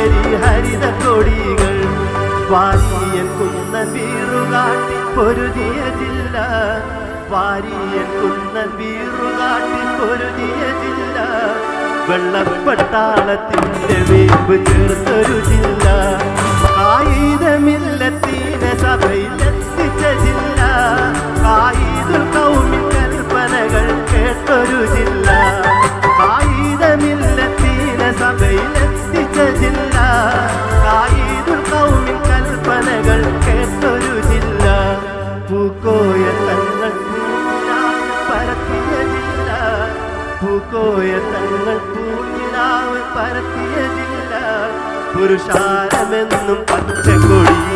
സുന്ദരി ഹരിത കൊടികൾ variance കുന്ന വീറുകാട്ടി പൊരുതിയ ജില്ല. Variance കുന്ന വീറുകാട്ടി പൊരുതിയ ജില്ല. വെള്ളപ്പട്ടാളത്തിന്റെ വേമ്പ് ചേർത്തൊരു ജില്ല. ആയുധമില്ല തീന തങ്ങൾ പൂനിലാവ് പരത്തിയ ജില്ല പൂക്കോയ തങ്ങൾ പൂനിലാവ് പരത്തിയതില്ല പുരുഷാരമെന്നും പച്ചക്കൊടി